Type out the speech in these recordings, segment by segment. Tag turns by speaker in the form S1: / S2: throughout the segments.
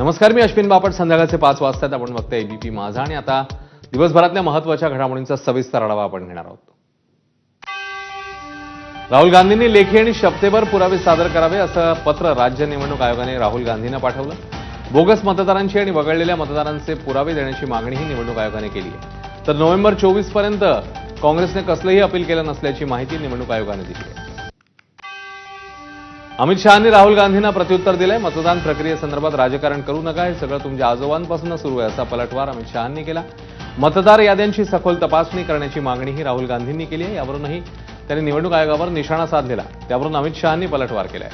S1: नमस्कार मी अश्विन बापट. संध्याकाळचे पाच वाजतात आपण बघतोय एबीपी माझा. आणि आता दिवसभरातल्या महत्त्वाच्या घडामोडींचा सविस्तर आढावा आपण घेणार आहोत. राहुल गांधींनी लेखी आणि शपथेवर पुरावे सादर करावे असं पत्र राज्य निवडणूक आयोगाने राहुल गांधींना पाठवलं. बोगस मतदारांची आणि वगळलेल्या मतदारांचे पुरावे देण्याची मागणीही निवडणूक आयोगाने केली आहे. तर नोव्हेंबर चोवीसपर्यंत काँग्रेसने कसलंही अपील केलं नसल्याची माहिती निवडणूक आयोगाने दिली आहे. अमित शहानी राहुल गांधींना प्रत्युत्तर दिलंय. मतदान प्रक्रियेसंदर्भात राजकारण करू नका. हे सगळं तुमच्या आजोबांपासून सुरू आहे असा पलटवार अमित शहानी केला. मतदार याद्यांची सखोल तपासणी करण्याची मागणीही राहुल गांधींनी केली आहे. यावरूनही त्यांनी निवडणूक आयोगावर निशाणा साधलेला त्यावरून अमित शहानी पलटवार केलाय.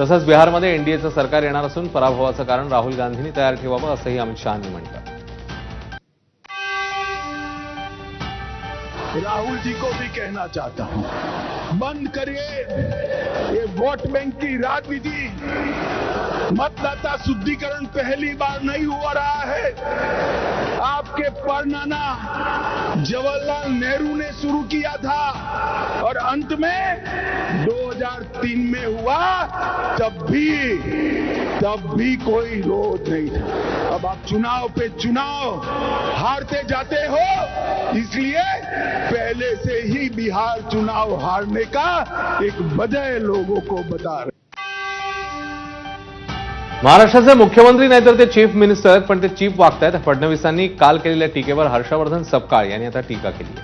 S1: तसंच बिहारमध्ये एनडीएचं सरकार येणार असून पराभवाचं कारण राहुल गांधींनी तयार ठेवावं असंही अमित शहानी म्हटलं.
S2: राहुल जी को भी कहना चाहता हूं। बंद करिए ये वोट बैंक की राजनीति मतदाता शुद्धिकरण पहली बार नहीं हो रहा है। आपके परनाना जवाहरलाल नेहरू ने शुरू किया था और अंत में 2003 में हुआ, तब भी तब भी कोई रोध नहीं था। अब आप चुनाव पे चुनाव हारते जाते हो, इसलिए पहले से ही बिहार चुनाव हारने का एक वजह लोगों को बता रहे
S1: महाराष्ट्राचे मुख्यमंत्री नाहीतर ते चीफ मिनिस्टर आहेत पण ते चीफ वागतायत. फडणवीसांनी काल केलेल्या टीकेवर हर्षवर्धन सपकाळ यांनी आता टीका केली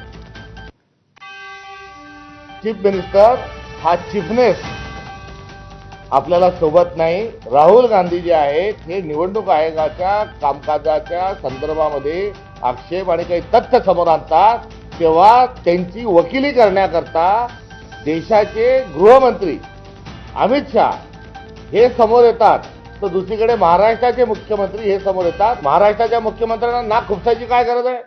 S3: चीफ मिनिस्टर हा चीफनेस आपल्याला सोबत नाही. राहुल गांधी जे आहेत हे निवडणूक आयोगाच्या कामकाजाच्या संदर्भामध्ये आक्षेप आणि काही तथ्य समोर आणतात. तेव्हा त्यांची वकिली करण्याकरता देशाचे गृहमंत्री अमित शहा हे समोर येतात. तर दुसरीकडे महाराष्ट्राचे मुख्यमंत्री हे समोर येतात. महाराष्ट्राच्या मुख्यमंत्र्यांना नाक खुपसायची काय गरज आहे?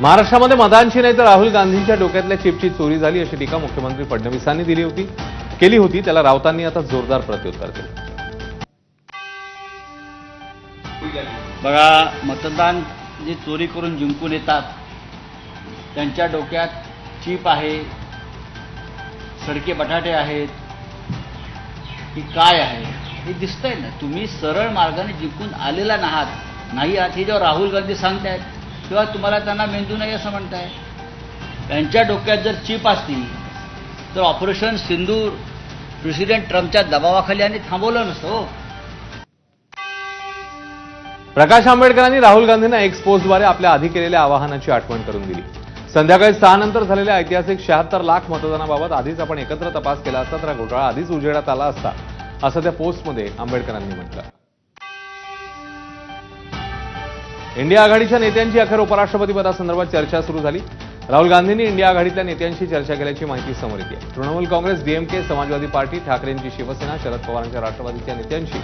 S1: महाराष्ट्रामध्ये मतांची नाही तर राहुल गांधींच्या डोक्यातल्या चिपची चोरी झाली अशी टीका मुख्यमंत्री फडणवीसांनी दिली होती. केली होती. त्याला राऊतांनी आता जोरदार प्रत्युत्तर दिलं.
S4: बघा मतदान जे चोरी करून जिंकून येतात त्यांच्या डोक्यात चीप आहे सडके बटाटे आहेत की काय आहे? हे दिसतंय ना तुम्ही सरळ मार्गाने जिंकून आलेला नाहात. नाही आहात हे जेव्हा राहुल गांधी सांगतायत तेव्हा तुम्हाला त्यांना मेंदू नाही असं म्हणताय त्यांच्या डोक्यात जर चीप असती तर ऑपरेशन सिंदूर प्रेसिडेंट ट्रम्पच्या दबावाखाली आणि थांबवलं नसतं हो.
S1: प्रकाश आंबेडकरांनी राहुल गांधींना एक्स पोस्टद्वारे आपल्या आधी केलेल्या आवाहनाची आठवण करून दिली. संध्याकाळी सहा नंतर झालेल्या ऐतिहासिक शहात्तर लाख मतदानाबाबत आधीच आपण एकत्र तपास केला असता तर घोटाळा आधीच उजेडात आला असता. असं त्या पोस्टमध्ये आंबेडकरांनी म्हटलं. इंडिया आघाडीच्या नेत्यांची अखेर उपराष्ट्रपती पदासंदर्भात चर्चा सुरू झाली. राहुल गांधींनी इंडिया आघाडीतल्या नेत्यांशी चर्चा केल्याची माहिती समोर येते. तृणमूल काँग्रेस डीएमके समाजवादी पार्टी ठाकरेंची शिवसेना शरद पवारांच्या राष्ट्रवादीच्या नेत्यांशी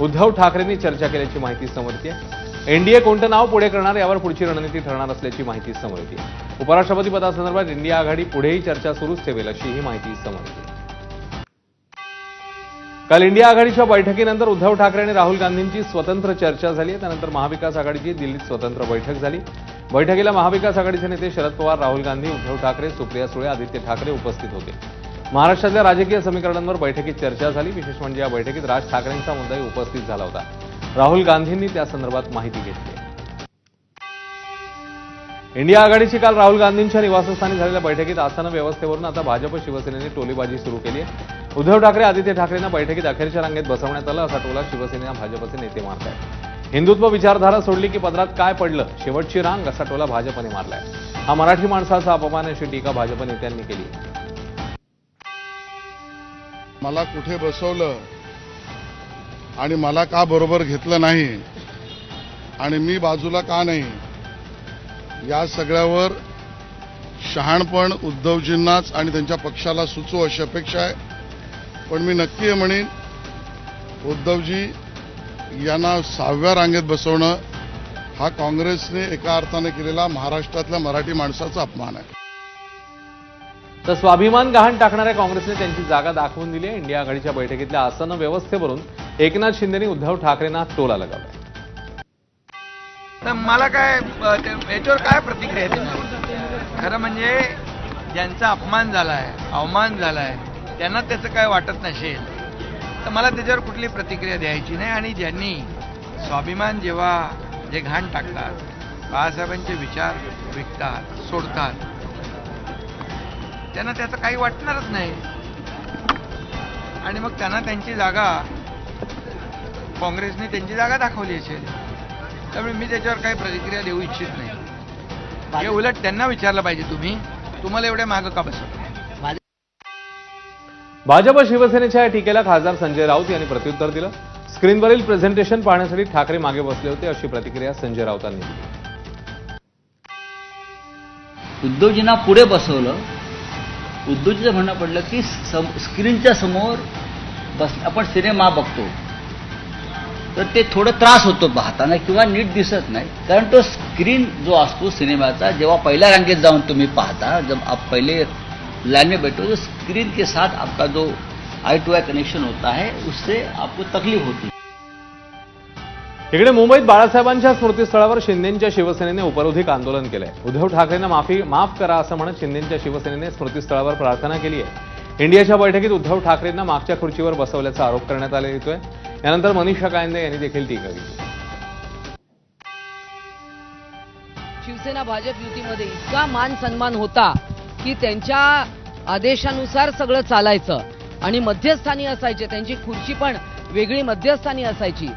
S1: उद्धव ठाकरेंनी चर्चा केल्याची माहिती समोर येते. एनडीए कोणतं नाव पुढे करणार यावर पुढची रणनीती ठरणार असल्याची माहिती समोर येते. उपराष्ट्रपती पदासंदर्भात इंडिया आघाडी पुढेही चर्चा सुरूच ठेवेल अशीही माहिती समोर येते. काल इंडिया आघाडीच्या बैठकीनंतर उद्धव ठाकरे आणि राहुल गांधींची स्वतंत्र चर्चा झाली त्यानंतर महाविकास आघाडीची दिल्लीत स्वतंत्र बैठक झाली. बैठकीला महाविकास आघाडीचे नेते शरद पवार राहुल गांधी उद्धव ठाकरे सुप्रिया सुळे आदित्य ठाकरे उपस्थित होते. महाराष्ट्रातल्या राजकीय समीकरणांवर बैठकीत चर्चा झाली. विशेष म्हणजे या बैठकीत राज ठाकरेंचा मुद्दाही उपस्थित झाला होता. राहुल गांधींनी त्या संदर्भात माहिती घेतली इंडिया आघाडीची काल राहुल गांधींच्या निवासस्थानी झालेल्या बैठकीत आसन व्यवस्थेवरून आता भाजप शिवसेनेने टोलीबाजी सुरू केली आहे उद्धव ठाकरे आदित्य ठाकरेंना बैठकीत अखेरच्या रांगेत बसवण्यात आलं असा टोला शिवसेनेला भाजपचे नेते मारत आहेत हिंदुत्व विचारधारा सोडली की पदरात काय पडलं? शेवटची रांग असा टोला भाजपने मारलाय. हा मराठी माणसाचा अपमान अशी टीका भाजप नेत्यांनी केली.
S5: मला कुठे बसवलं? आणि मला का बरोबर घेतलं नाही? आणि मी बाजूला का नाही? या सगळ्यावर शहाणपण उद्धवजींनाच आणि त्यांच्या पक्षाला सुचो अशी अपेक्षा आहे. पण मी नक्की हे म्हणेन उद्धवजी यांना सहाव्या रांगेत बसवणं हा काँग्रेसने एका अर्थाने केलेला महाराष्ट्रातल्या मराठी माणसाचा अपमान आहे.
S1: तर स्वाभिमान गहाण टाकणाऱ्या काँग्रेसने त्यांची जागा दाखवून दिली इंडिया आघाडीच्या बैठकीतल्या आसन व्यवस्थेवरून एकनाथ शिंदेनी उद्धव ठाकरेंना टोला लगावला
S6: तर मला काय याच्यावर काय प्रतिक्रिया आहे खरं म्हणजे ज्यांचा अपमान झालाय अवमान झालाय त्यांना त्याचं काय वाटत नसेल तर मला त्याच्यावर कुठली प्रतिक्रिया द्यायची नाही. आणि ज्यांनी स्वाभिमान जेव्हा जे घाण टाकतात बाळासाहेबांचे विचार विकतात सोडतात त्यांना त्याचं काही वाटणारच नाही. आणि मग त्यांना त्यांची जागा काँग्रेसने त्यांची जागा दाखवली असेल. त्यामुळे मी त्याच्यावर काही प्रतिक्रिया देऊ इच्छित नाही. हे उलट त्यांना विचारलं पाहिजे तुम्ही. तुम्हाला एवढ्या मागं का बसवलं?
S1: भाजप शिवसेनेच्या या टीकेला खासदार संजय राऊत यांनी प्रत्युत्तर दिलं. स्क्रीनवरील प्रेझेंटेशन पाहण्यासाठी ठाकरे मागे बसले होते अशी प्रतिक्रिया संजय राऊतांनी दिली.
S4: उद्धवजींना पुढे बसवलं उद्धवजीचं म्हणणं पडलं की सम स्क्रीनच्या समोर बस आपण सिनेमा बघतो. तर ते थोडं त्रास होतो पाहताना किंवा नीट दिसत नाही. कारण तो स्क्रीन जो असतो सिनेमाचा जेव्हा पहिल्या रांगेत जाऊन तुम्ही पाहता जब आप पहिले लाइन में बैठो तो स्क्रीन के साथ आपका जो आई टू आई कनेक्शन होता है उससे आपको तकलीफ होती
S1: इकडे मुंबईत बाळासाहेबांच्या स्मृतीस्थळावर शिंदेच्या शिवसेनेने उपरोधिक आंदोलन केलंय. उद्धव ठाकरेंना माफी माफ करा असं म्हणत शिंदेच्या शिवसेनेने स्मृतीस्थळावर प्रार्थना केली आहे. इंडियाच्या बैठकीत उद्धव ठाकरेंना मागच्या खुर्चीवर बसवल्याचा आरोप करण्यात आला येतोय. यानंतर मनीषा कायंदे यांनी देखील टीका केली.
S7: शिवसेना भाजप युतीमध्ये इतका मान सन्मान होता की त्यांच्या आदेशानुसार सगळं चालायचं आणि मध्यस्थानी असायचे. त्यांची खुर्ची पण वेगळी मध्यस्थानी असायची.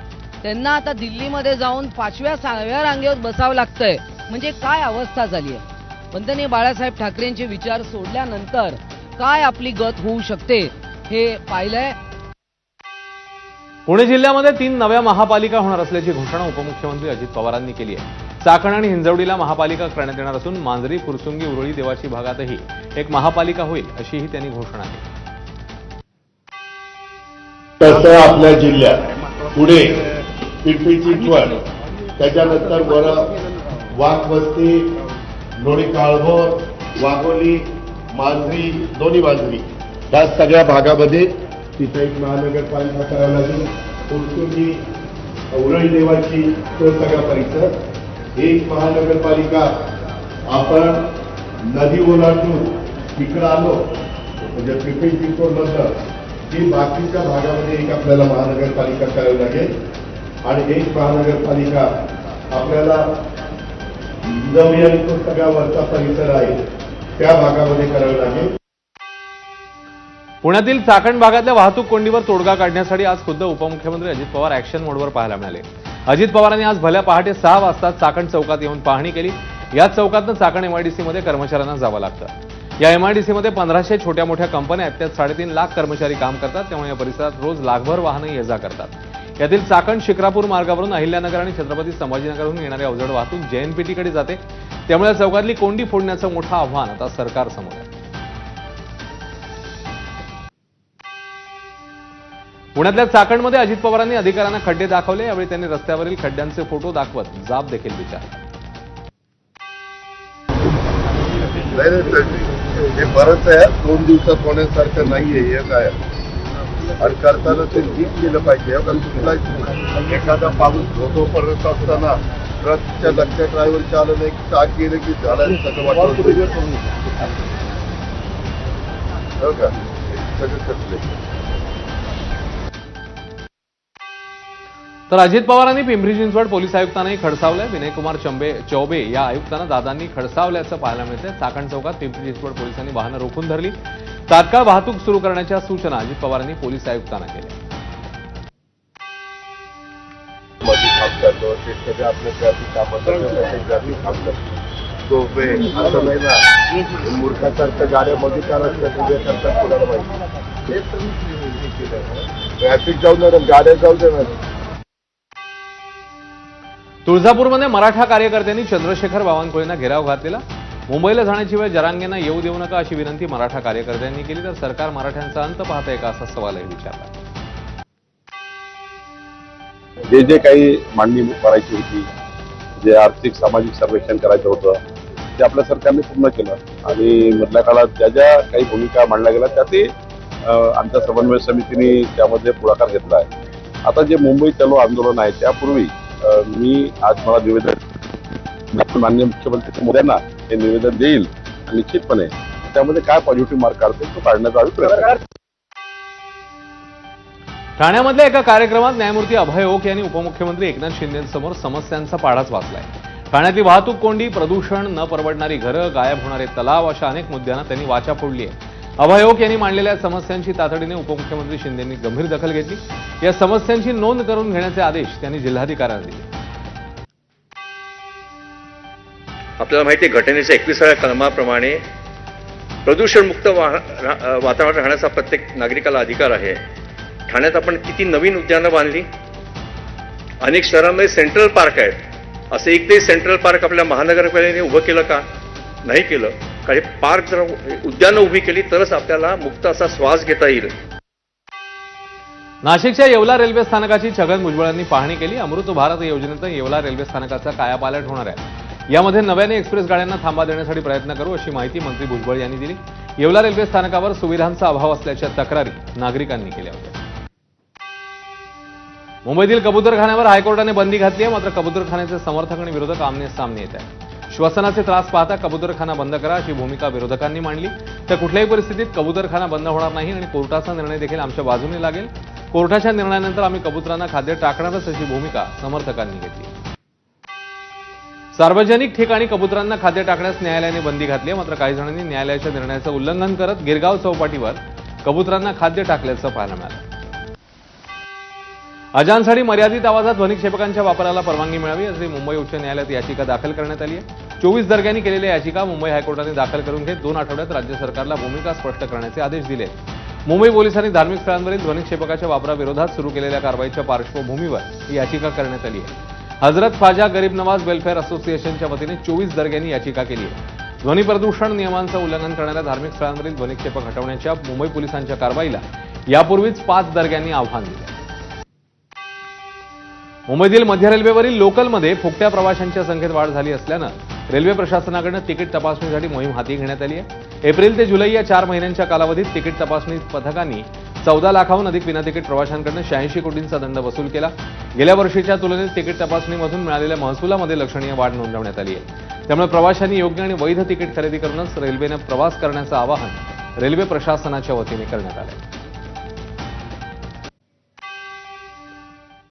S7: त्यांना आता दिल्लीमध्ये जाऊन पाचव्या सहाव्या रांगेवर बसावं लागतंय. म्हणजे काय अवस्था झाली आहे वंदनीय बाळासाहेब ठाकरेंचे विचार सोडल्यानंतर काय आपली गत होऊ शकते हे पाहिलंय.
S1: पुणे जिल्ह्यामध्ये तीन नव्या महापालिका होणार असल्याची घोषणा उपमुख्यमंत्री अजित पवारांनी केली आहे. चाकण आणि हिंजवडीला महापालिका करण्यात येणार असून मांजरी फुरसुंगी उरुळी देवाची भागातही एक महापालिका होईल अशीही त्यांनी घोषणा केली.
S3: तसं आपल्या जिल्ह्यात पुढे पिंपरी चिंचवड त्याच्यानंतर वर वाघवस्ती लोणी काळभोर वाघोली मांजरी दोन्ही मांजरी या सगळ्या भागामध्ये तिथं एक महानगरपालिका करावी लागेल. फुरसुंगी उरळी देवाची तो सगळा परिसर. एक महानगरपालिका आपण नदी ओलांडून तिकडं आलो म्हणजे पिंपरी चिंचवड ती बाकीच्या भागामध्ये एक आपल्याला महानगरपालिका करावी लागेल. आणि एक महानगरपालिका आपल्याला नवी आणि तो सगळा वरचा परिसर आहे त्या भागामध्ये करावी लागेल.
S1: पुण्यातील चाकण भागातल्या वाहतूक कोंडीवर तोडगा काढण्यासाठी आज खुद्द उपमुख्यमंत्री अजित पवार ऍक्शन मोडवर पाहायला मिळाले. अजित पवारांनी आज भल्या पहाटे सहा वाजता चाकण चौकात येऊन पाहणी केली. या चौकातनं चाकण एमआयडीसीमध्ये कर्मचाऱ्यांना जावं लागतं. या एमआयडीसीमध्ये पंधराशे छोट्या मोठ्या कंपन्या आहेत. त्यात साडेतीन लाख कर्मचारी काम करतात. त्यामुळे या परिसरात रोज लाखभर वाहनं ये जा करतात. यातील चाकण शिक्रापूर मार्गावरून अहिल्यानगर आणि छत्रपती संभाजीनगरहून येणारी अवजड वाहतूक जेएनपीटीकडे जाते. त्यामुळे या चौकातली कोंडी फोडण्याचं मोठं आव्हान आता सरकारसमोर आहे. पुण्यातल्या चाकणमध्ये अजित पवारांनी अधिकाऱ्यांना खड्डे दाखवले. यावेळी त्यांनी रस्त्यावरील खड्ड्यांचे फोटो दाखवत जाब देखील विचारला.
S3: नाही नाही हे आहे दोन दिवसात होण्यासारखं नाहीये हे काय आणि करताना ते नीट केलं पाहिजे. कारण कुठला एखादा पाऊस धोधोपर्यंत असताना ट्रकच्या लक्षात ड्रायव्हरच्या आलं नाही की चाक गेलं की झालं सगळं वाटत हो का? सगळं कसले
S1: तर अजित पवारांनी पिंपरी चिंचवड पोलीस आयुक्तांनाही खडसावलंय. विनयकुमार चंबे चौबे या आयुक्तांना दादांनी खडसावल्याचं पाहायला मिळतंय. चाकण चौकात पिंपरी चिंचवड पोलिसांनी वाहनं रोखून धरली. तात्काळ वाहतूक सुरू करण्याच्या सूचना अजित पवारांनी पोलीस आयुक्तांना केल्या.
S3: सगळं आपल्या ट्रॅफिक का रस्त्यात करतात कोणाला माहिती जाऊ दे गाड्या जाऊ दे
S1: तुळजापूरमध्ये मराठा कार्यकर्त्यांनी चंद्रशेखर बावनकुळेंना घेराव घातलेला? मुंबईला जाण्याची वेळ जरांगेंना येऊ देऊ नका अशी विनंती मराठा कार्यकर्त्यांनी केली तर सरकार मराठ्यांचा अंत पाहतंय का असा सवालही विचारला.
S8: जे जे काही मांडणी करायची होती जे आर्थिक सामाजिक सर्वेक्षण करायचं होतं ते आपल्या सरकारने पूर्ण केलं. आणि मधल्या काळात ज्या ज्या काही भूमिका मांडल्या गेल्या त्या ते आमच्या समन्वय समितीने त्यामध्ये पुढाकार घेतला आहे. आता जे मुंबई चलो आंदोलन आहे त्यापूर्वी मी आज मला निवेदन माननीय मुख्यमंत्री मोद्यांना हे निवेदन देईल निश्चितपणे त्यामध्ये काय पॉझिटिव्ह मार्क काढतील तो काढण्याचा आम्ही
S1: ठाण्यामधल्या एका कार्यक्रमात न्यायमूर्ती अभय ओक यांनी उपमुख्यमंत्री एकनाथ शिंदेसमोर समस्यांचा पाडाच वाचलाय. ठाण्यातली वाहतूक कोंडी प्रदूषण न परवडणारी घरं गायब होणारे तलाव अशा अनेक मुद्द्यांना त्यांनी वाचा फोडली आहे अभय ओक यांनी मांडलेल्या समस्यांची तातडीने उपमुख्यमंत्री शिंदेंनी गंभीर दखल घेतली. या समस्यांची नोंद करून घेण्याचे आदेश त्यांनी जिल्हाधिकाऱ्यांना दिले.
S9: आपल्याला माहिती आहे घटनेच्या एकविसाव्या कलमाप्रमाणे प्रदूषणमुक्त वा वातावरण राहण्याचा प्रत्येक नागरिकाला अधिकार आहे. ठाण्यात आपण किती नवीन उद्यानं बांधली? अनेक शहरांमध्ये सेंट्रल पार्क आहेत. असं एकही सेंट्रल पार्क आपल्या महानगरपालिकेने उभं केलं का? नाही केलं. काही पार्क जर उद्यानं उभी केली तरच आपल्याला मुक्त असा श्वास घेता येईल.
S1: नाशिकच्या येवला रेल्वे स्थानकाची छगन भुजबळांनी पाहणी केली. अमृत भारत योजनेतून येवला रेल्वे स्थानकाचा कायापालट होणार आहे. यामध्ये नव्याने एक्सप्रेस गाड्यांना थांबा देण्यासाठी प्रयत्न करू अशी माहिती मंत्री भुजबळ यांनी दिली. येवला रेल्वे स्थानकावर सुविधांचा अभाव असल्याच्या तक्रारी नागरिकांनी केल्या होत्या. मुंबईतील कबुतरखान्यावर हायकोर्टाने बंदी घातली आहे मात्र कबुतरखान्याचे समर्थक आणि विरोधक आमने सामने येत आहेत. श्वसनाचे त्रास पाहता कबुतरखाना बंद करा अशी भूमिका विरोधकांनी मांडली. तर कुठल्याही परिस्थितीत कबुतरखाना बंद होणार नाही आणि कोर्टाचा निर्णय देखील आमच्या बाजूने लागेल. कोर्टाच्या निर्णयानंतर आम्ही कबुतरांना खाद्य टाकणारच अशी भूमिका समर्थकांनी घेतली. सार्वजनिक ठिकाणी कबुतरांना खाद्य टाकण्यास न्यायालयाने बंदी घातली आहे. मात्र काही जणांनी न्यायालयाच्या निर्णयाचं उल्लंघन करत गिरगाव चौपाटीवर कबुतरांना खाद्य टाकल्याचं पाहायला मिळालं. अजानसाठी मर्यादित आवाजात ध्वनिक्षेपकांच्या वापराला परवानगी मिळावी अशी मुंबई उच्च न्यायालयात याचिका दाखल करण्यात आली आहे. चोवीस दर्ग्यांनी केलेल्या याचिका मुंबई हायकोर्टाने दाखल करून घेत दोन आठवड्यात राज्य सरकारला भूमिका स्पष्ट करण्याचे आदेश दिले मुंबई पोलिसांनी धार्मिक स्थळांवरील ध्वनिक्षेपकाच्या वापराविरोधात सुरू केलेल्या कारवाईच्या पार्श्वभूमीवर ही याचिका करण्यात आली आहे. हजरत ख्वाजा गरीब नवाज वेलफेअर असोसिएशनच्या वतीने चोवीस दर्ग्यांनी याचिका केली आहे. ध्वनी प्रदूषण नियमांचं उल्लंघन करणाऱ्या धार्मिक स्थळांवरील ध्वनिक्षेपक हटवण्याच्या मुंबई पोलिसांच्या कारवाईला यापूर्वीच पाच दर्ग्यांनी आव्हान दिले. मुंबईतील मध्य रेल्वेवरील लोकलमध्ये फुकट्या प्रवाशांच्या संख्येत वाढ झाली असल्यानं रेल्वे प्रशासनाकडनं तिकीट तपासणीसाठी मोहीम हाती घेण्यात आली आहे. एप्रिल ते जुलै या चार महिन्यांच्या कालावधीत तिकीट तपासणी पथकांनी चौदा लाखाहून अधिक विना तिकीट प्रवाशांकडून शहाऐंशी कोटींचा दंड वसूल केला. गेल्या वर्षीच्या तुलनेत तिकीट तपासणीमधून मिळालेल्या महसुलामध्ये लक्षणीय वाढ नोंदवण्यात आली आहे. त्यामुळे प्रवाशांनी योग्य आणि वैध तिकीट खरेदी करूनच रेल्वेनं प्रवास करण्याचं आवाहन रेल्वे प्रशासनाच्या वतीने करण्यात आलं आहे